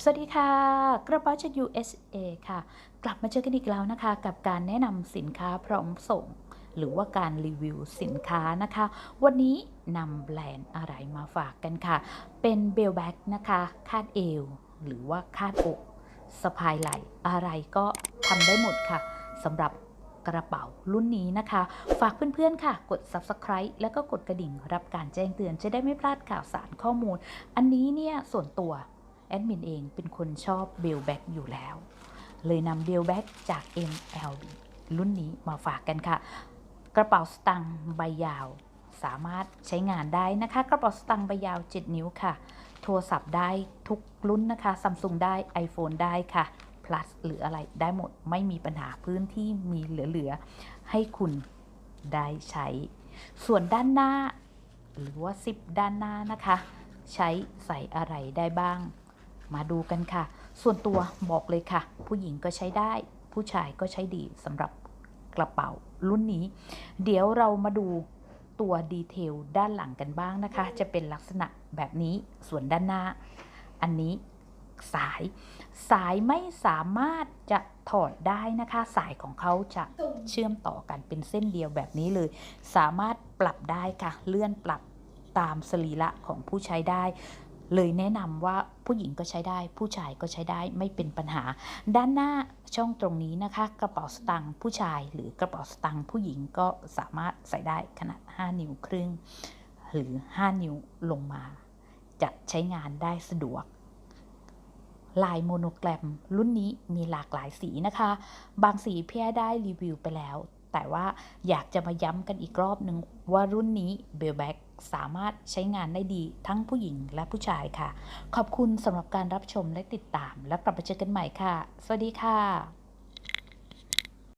สวัสดีค่ะ กระเป๋าจาก USA ค่ะ กลับมาเจอกันอีกแล้วนะคะ กับการแนะนำสินค้าพร้อมส่ง หรือว่าการรีวิวสินค้านะคะ วันนี้นำแบรนด์อะไรมาฝากกันค่ะ เป็นเบลแบ็กนะคะ คาดเอว หรือว่าคาดอกสะพายไหล่อะไรก็ทำได้หมดค่ะสำหรับกระเป๋ารุ่นนี้นะคะ ฝากเพื่อนๆ ค่ะ กด Subscribe แล้วก็กดกระดิ่งรับการแจ้งเตือนจะได้ไม่พลาดข่าวสารข้อมูล อันนี้เนี่ยส่วนตัว แอดมินเองเป็นคนชอบเบลแบ็กอยู่แล้ว เลยนำเบลแบ็กจาก MLB รุ่นนี้มาฝากกันค่ะ กระเป๋าสตางค์ใบยาว สามารถใช้งานได้นะคะ กระเป๋าสตางค์ใบยาว 7 นิ้วค่ะ โทรศัพท์ได้ทุกรุ่นนะคะซัมซุงได้ iPhone ได้ค่ะ plus หรืออะไรได้หมดไม่มีปัญหาพื้นที่มีเหลือๆ ให้คุณได้ใช้ ส่วนด้านหน้า หรือว่าซิปด้านหน้านะคะ ใช้ใส่อะไรได้บ้าง มาดูกันค่ะ ส่วนตัวบอกเลยค่ะ ผู้หญิงก็ใช้ได้ ผู้ชายก็ใช้ดีสำหรับกระเป๋ารุ่นนี้ เดี๋ยวเรามาดูตัวดีเทลด้านหลังกันบ้างนะคะ จะเป็นลักษณะแบบนี้ส่วนด้านหน้า อันนี้สาย สายไม่สามารถจะถอดได้นะคะ สายของเขาจะเชื่อมต่อกันเป็นเส้นเดียวแบบนี้เลย สามารถปรับได้ค่ะ เลื่อนปรับตามสรีระของผู้ใช้ได้ เลยแนะนำว่าผู้หญิงก็ใช้ได้ ผู้ชายก็ใช้ได้ไม่เป็นปัญหา ด้านหน้าช่องตรงนี้นะคะ กระเป๋าสตางค์ผู้ชาย หรือกระเป๋าสตางค์ผู้หญิงก็สามารถใส่ได้ขนาด 5 นิ้วครึ่ง หรือ 5 นิ้วลงมา จะใช้งานได้สะดวกลายโมโนแกรม รุ่นนี้มีหลากหลายสีนะคะ บางสีพี่ได้รีวิวไปแล้ว แต่ว่าอยากจะมาย้ำกันอีกรอบหนึ่งว่ารุ่นนี้เบลแบ็กสามารถใช้งานได้ดีทั้งผู้หญิงและผู้ชายค่ะ ขอบคุณสำหรับการรับชมและติดตาม และกลับมาเจอกันใหม่ค่ะ สวัสดีค่ะ